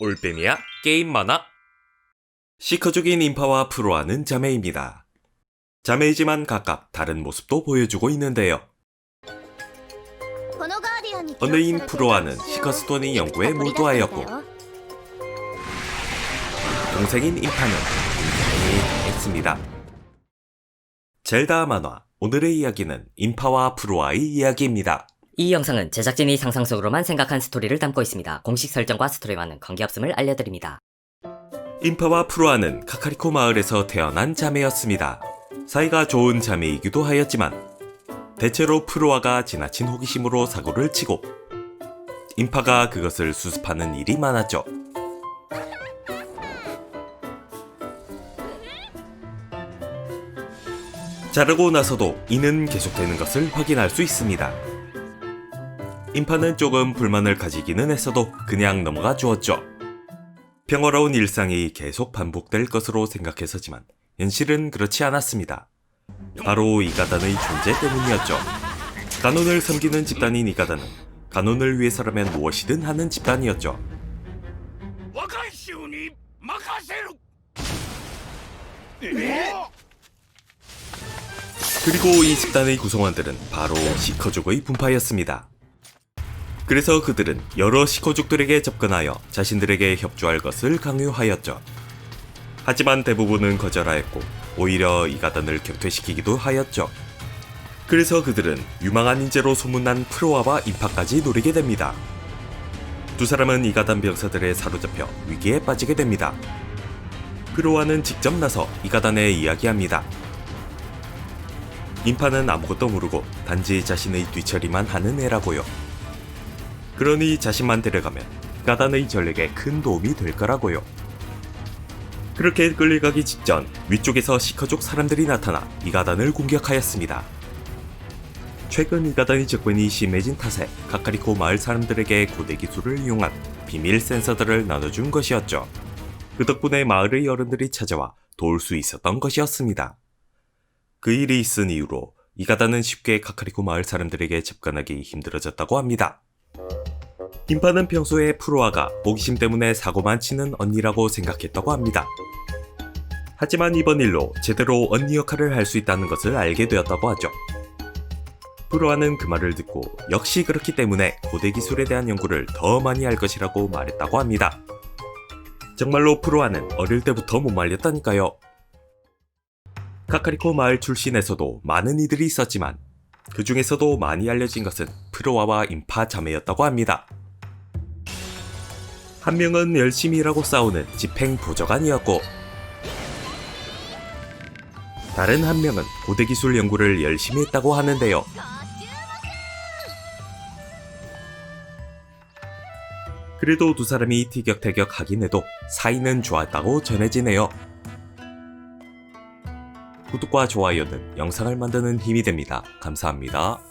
올빼미야 게임 만화 시커죽인 인파와 프로하는 자매입니다. 자매이지만 각각 다른 모습도 보여주고 있는데요. 언어인 프로와는 시커스톤이 연구에 몰두하였고 동생인 인파는 인생이 당했습니다. 젤다 만화 오늘의 이야기는 인파와 프로와의 이야기입니다. 이 영상은 제작진이 상상 속으로만 생각한 스토리를 담고 있습니다. 공식 설정과 스토리와는 관계없음을 알려드립니다. 인파와 프로아는 카카리코 마을에서 태어난 자매였습니다. 사이가 좋은 자매이기도 하였지만 대체로 프로아가 지나친 호기심으로 사고를 치고 인파가 그것을 수습하는 일이 많았죠. 자르고 나서도 이는 계속되는 것을 확인할 수 있습니다. 인파는 조금 불만을 가지기는 했어도 그냥 넘어가 주었죠. 평화로운 일상이 계속 반복될 것으로 생각했었지만 현실은 그렇지 않았습니다. 바로 이가단의 존재 때문이었죠. 간혼을 섬기는 집단인 이가단은 간혼을 위해서라면 무엇이든 하는 집단이었죠. 네? 그리고 이 집단의 구성원들은 바로 시커족의 분파였습니다. 그래서 그들은 여러 시커족들에게 접근하여 자신들에게 협조할 것을 강요하였죠. 하지만 대부분은 거절하였고 오히려 이 가단을 격퇴시키기도 하였죠. 그래서 그들은 유망한 인재로 소문난 프로아와 인파까지 노리게 됩니다. 두 사람은 이 가단 병사들에 사로잡혀 위기에 빠지게 됩니다. 프로아는 직접 나서 이 가단에 이야기합니다. 인파는 아무것도 모르고 단지 자신의 뒤처리만 하는 애라고요. 그러니 자신만 데려가면 가단의 전력에 큰 도움이 될 거라고요. 그렇게 끌려가기 직전 위쪽에서 시커족 사람들이 나타나 이가단을 공격하였습니다. 최근 이가단의 접근이 심해진 탓에 카카리코 마을 사람들에게 고대 기술을 이용한 비밀 센서들을 나눠준 것이었죠. 그 덕분에 마을의 어른들이 찾아와 도울 수 있었던 것이었습니다. 그 일이 있은 이후로 이가단은 쉽게 카카리코 마을 사람들에게 접근하기 힘들어졌다고 합니다. 인파는 평소에 프로아가 호기심 때문에 사고만 치는 언니라고 생각했다고 합니다. 하지만 이번 일로 제대로 언니 역할을 할 수 있다는 것을 알게 되었다고 하죠. 프로아는 그 말을 듣고 역시 그렇기 때문에 고대 기술에 대한 연구를 더 많이 할 것이라고 말했다고 합니다. 정말로 프로아는 어릴 때부터 못 말렸다니까요. 카카리코 마을 출신에서도 많은 이들이 있었지만 그 중에서도 많이 알려진 것은 프로아와 인파 자매였다고 합니다. 한 명은 열심히 일하고 싸우는 집행 보좌관이었고 다른 한 명은 고대 기술 연구를 열심히 했다고 하는데요. 그래도 두 사람이 티격태격 하긴 해도 사이는 좋았다고 전해지네요. 구독과 좋아요는 영상을 만드는 힘이 됩니다. 감사합니다.